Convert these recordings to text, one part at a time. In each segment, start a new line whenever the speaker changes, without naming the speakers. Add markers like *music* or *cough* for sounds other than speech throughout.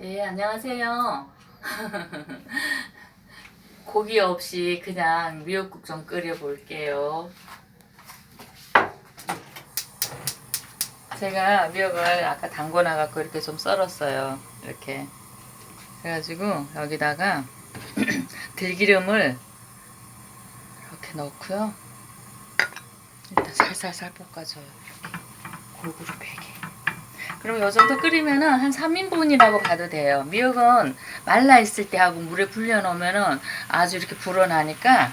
네, 안녕하세요. *laughs* 고기 없이 그냥 미역국 좀 끓여 볼게요. 제가 미역을 아까 담궈놔 갖고 이렇게 좀 썰었어요. 이렇게. 그래가지고 여기다가 *clears throat* 들기름을 이렇게 넣고요. 일단 살살살 볶아줘요. 골고루 배게. 그럼 요 정도 끓이면은 한 3인분이라고 봐도 돼요. 미역은 말라 있을 때 하고 물에 불려 놓으면은 아주 이렇게 불어나니까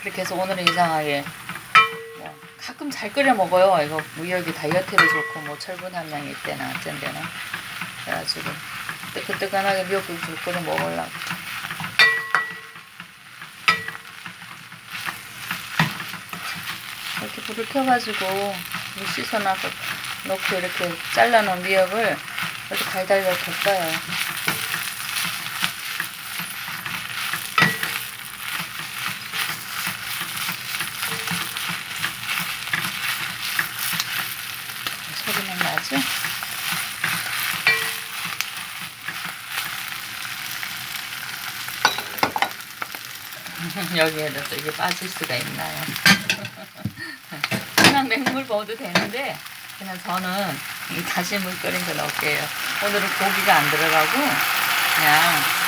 그렇게 해서 오늘은 이상하게 뭐 가끔 잘 끓여 먹어요. 이거 미역이 다이어트에도 좋고 뭐 철분 함량이 있대나 어쩐대나 그래가지고 뜨끈뜨끈하게 미역국 좀 끓여 먹으려고. 이렇게 불을 켜가지고 물 씻어놔서 넣고 이렇게 잘라놓은 미역을 이렇게 달달달 볶아요. 소리만 나죠? 여기에다 또 이게 빠질 수가 있나요? 그냥 맹물 먹어도 되는데 그냥 저는 이 다시물 끓인 거 넣을게요. 오늘은 고기가 안 들어가고 그냥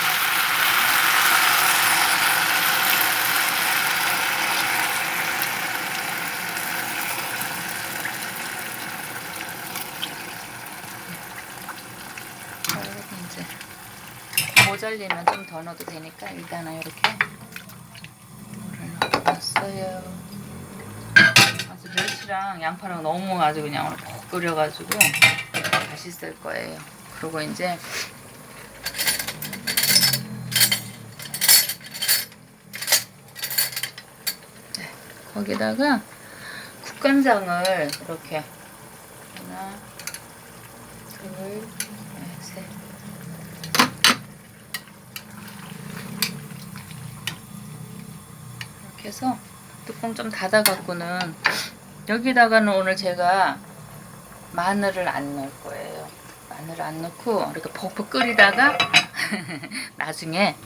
이제 모자리면 좀 더 넣어도 되니까 일단은 이렇게 물을 넣어놨어요. 멸치랑 양파랑 너무 아주 그냥 오늘 푹 끓여가지고 맛있을 거예요. 그리고 이제 네, 거기다가 국간장을 이렇게 하나, 둘, 네, 셋. 이렇게 해서 뚜껑 좀 닫아 갖고는 여기다가는 오늘 제가 마늘을 안 넣을 거예요. 마늘 안 넣고 이렇게 퍽퍽 끓이다가 *laughs* 나중에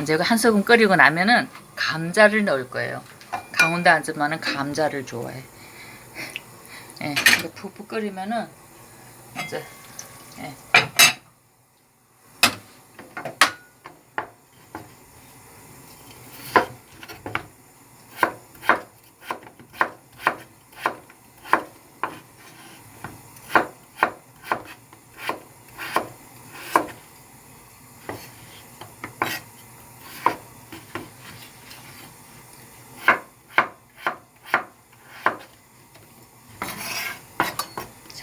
이거 한 소금 끓이고 나면은 감자를 넣을 거예요. 강원도 아줌마는 감자를 좋아해. *laughs* 예, 이렇게 푹푹 끓이면은 이제 예.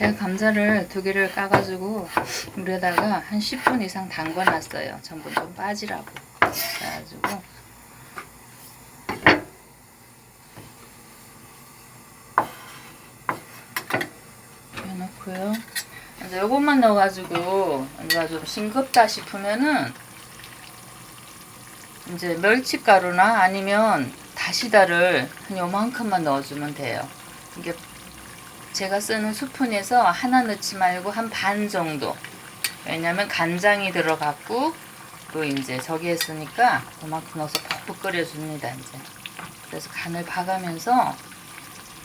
제가 감자를 두 개를 까가지고 물에다가 한 10분 이상 담궈놨어요. 전분 좀 빠지라고. 그래가지고 해놓고요. 이제 요것만 넣어가지고 이제 좀 싱겁다 싶으면은 이제 멸치가루나 아니면 다시다를 한 요만큼만 넣어주면 돼요. 이게 제가 쓰는 스푼에서 하나 넣지 말고 한 반 정도. 왜냐면 간장이 들어갔고 또 이제 저기 했으니까 그만큼 넣어서 퍽퍽 끓여줍니다 이제. 그래서 간을 봐가면서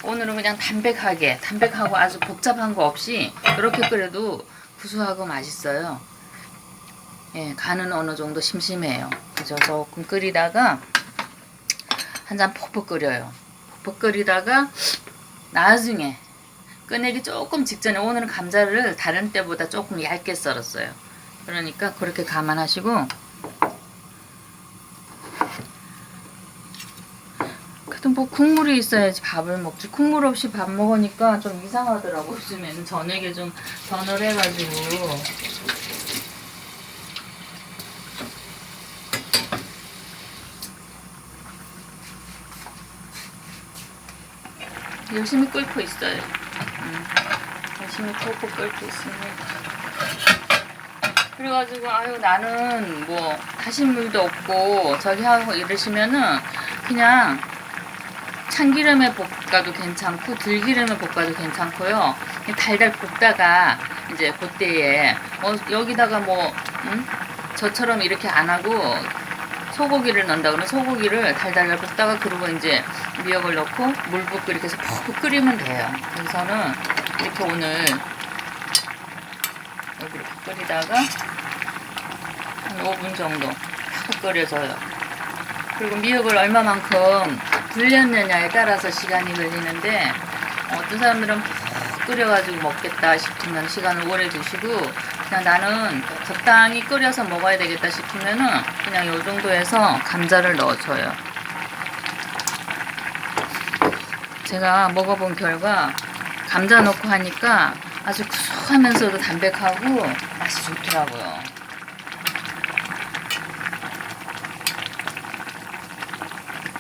오늘은 그냥 담백하게 담백하고 아주 복잡한 거 없이 이렇게 끓여도 구수하고 맛있어요. 예, 간은 어느 정도 심심해요. 그죠? 조금 끓이다가 한잔 퍽퍽 끓여요. 퍽퍽 끓이다가 나중에 꺼내기 조금 직전에 오늘은 감자를 다른 때보다 조금 얇게 썰었어요. 그러니까 그렇게 감안하시고 그래도 뭐 국물이 있어야지 밥을 먹지 국물 없이 밥 먹으니까 좀 이상하더라고 요즘에는 저녁에 좀 전을 해가지고 열심히 끓고 있어요. 음, 열심히 끓고 끓고 있습니다. 그래가지고 아유 나는 뭐 다신 물도 없고 저기 하고 이러시면은 그냥 참기름에 볶아도 괜찮고 들기름에 볶아도 괜찮고요. 달달 볶다가 이제 그때에 어, 여기다가 뭐 응? 저처럼 이렇게 안 하고 소고기를 넣는다 그러면 소고기를 달달달 볶다가 그리고 이제 미역을 넣고 물 붓고 이렇게 해서 푹 끓이면 돼요. 그래서 저는 이렇게 오늘 여기 이렇게 끓이다가 한 5분 정도 푹 끓여줘요. 그리고 미역을 얼마만큼 불렸느냐에 따라서 시간이 걸리는데 어떤 사람들은 푹 끓여가지고 먹겠다 싶으면 시간을 오래 두시고 그냥 나는 적당히 끓여서 먹어야 되겠다 싶으면은 그냥 요 정도에서 감자를 넣어줘요. 제가 먹어본 결과 감자 넣고 하니까 아주 구수하면서도 담백하고 맛이 좋더라고요.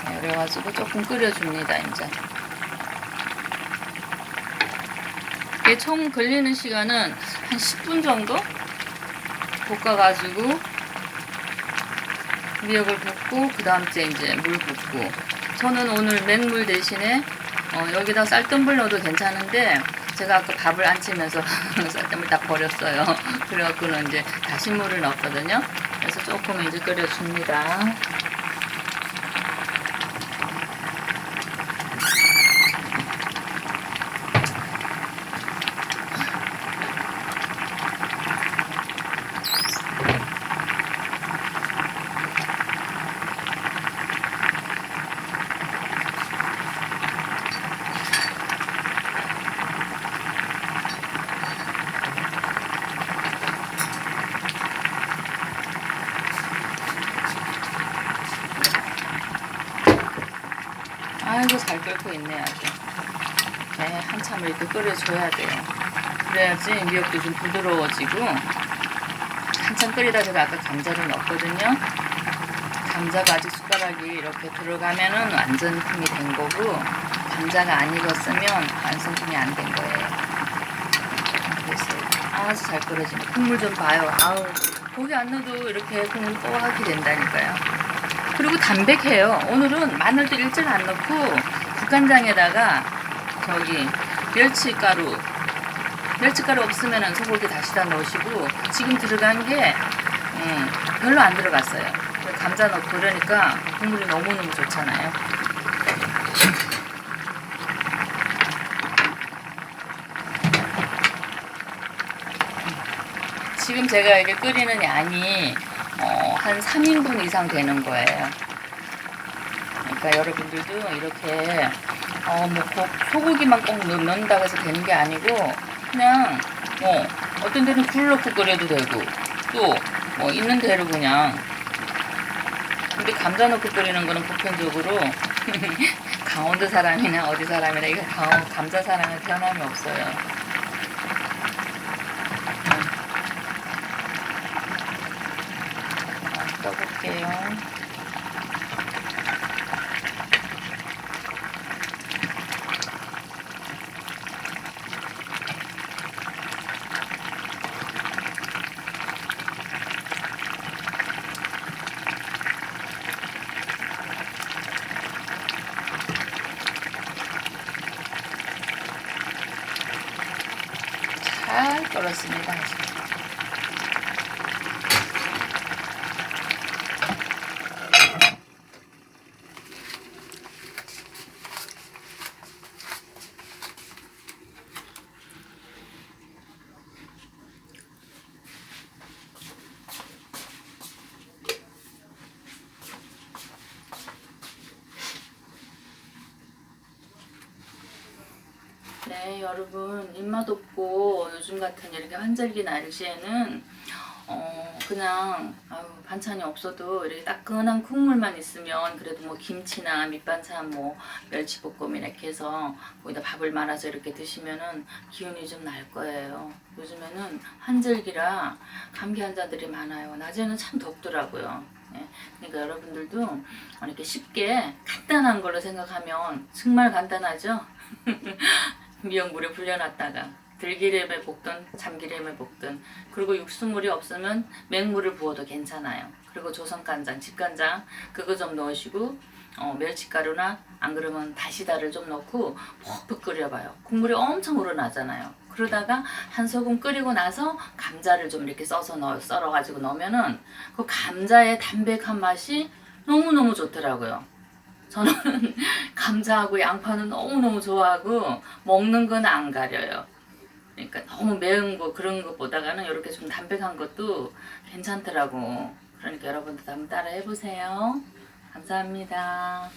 네, 그래가지고 조금 끓여줍니다, 이제. 이게 총 걸리는 시간은 한 10분 정도 볶아가지고 미역을 붓고 그 다음 째 이제 물 붓고 저는 오늘 맹물 대신에 어, 여기다 쌀뜨물 넣어도 괜찮은데 제가 아까 밥을 안 치면서 *laughs* 쌀뜨물 다 버렸어요. 그래갖고는 이제 다시 물을 넣었거든요. 그래서 조금 이제 끓여줍니다. 아이고 잘 끓고 있네 아주. 네, 한참을 이렇게 끓여줘야 돼요. 그래야지 미역도 좀 부드러워지고 한참 끓이다 제가 아까 감자를 넣었거든요. 감자가 아직 숟가락이 이렇게 들어가면은 완전품이 된 거고 감자가 안 익었으면 완성품이 안 된 거예요. 그래서 아주 잘 끓여지네. 국물 좀 봐요. 아우 고기 안 넣어도 이렇게 국물 뽀얗게 된다니까요. 그리고 담백해요. 오늘은 마늘도 일절 안 넣고 국간장에다가 저기 멸치가루 멸치가루 없으면 소고기 다시 다 넣으시고 지금 들어간 게 음, 별로 안 들어갔어요. 감자 넣고 그러니까 국물이 너무너무 좋잖아요. 지금 제가 이게 끓이는 양이 어, 한 3인분 이상 되는 거예요. 그러니까 여러분들도 이렇게 어, 뭐 고- 소고기만 꼭 넣- 넣는다고 해서 되는 게 아니고 그냥 뭐 어떤 데는 굴 넣고 끓여도 되고 또 뭐 있는 대로 그냥 근데 감자 넣고 끓이는 거는 보편적으로 *laughs* 강원도 사람이나 어디 사람이나 이거 강- 감자 사람은 변함이 없어요. 어, 떠볼게요. 잘 끓었습니다. 네, 여러분 입맛 없고 요즘 같은 이렇게 환절기 날씨에는 어 그냥 아유, 반찬이 없어도 이렇게 따끈한 국물만 있으면 그래도 뭐 김치나 밑반찬 뭐 멸치볶음 이렇게 해서 거기다 밥을 말아서 이렇게 드시면은 기운이 좀 날 거예요. 요즘에는 환절기라 감기 환자들이 많아요. 낮에는 참 덥더라고요. 예, 그러니까 여러분들도 이렇게 쉽게 간단한 걸로 생각하면 정말 간단하죠. *laughs* 미역 물에 불려놨다가 들기름에 볶든 참기름에 볶든 그리고 육수물이 없으면 맹물을 부어도 괜찮아요. 그리고 조선간장, 집간장 그거 좀 넣으시고 어, 멸치가루나 안 그러면 다시다를 좀 넣고 푹푹 끓여봐요. 국물이 엄청 우러나잖아요. 그러다가 한 소금 끓이고 나서 감자를 좀 이렇게 써서 넣어 썰어가지고 넣으면은 그 감자의 담백한 맛이 너무 너무 좋더라고요. 저는 *laughs* 감자하고 양파는 너무 너무 좋아하고 먹는 건 안 가려요. 그러니까 너무 매운 거 그런 것보다가는 이렇게 좀 담백한 것도 괜찮더라고. 그러니까 여러분들도 한번 따라 해보세요. 감사합니다.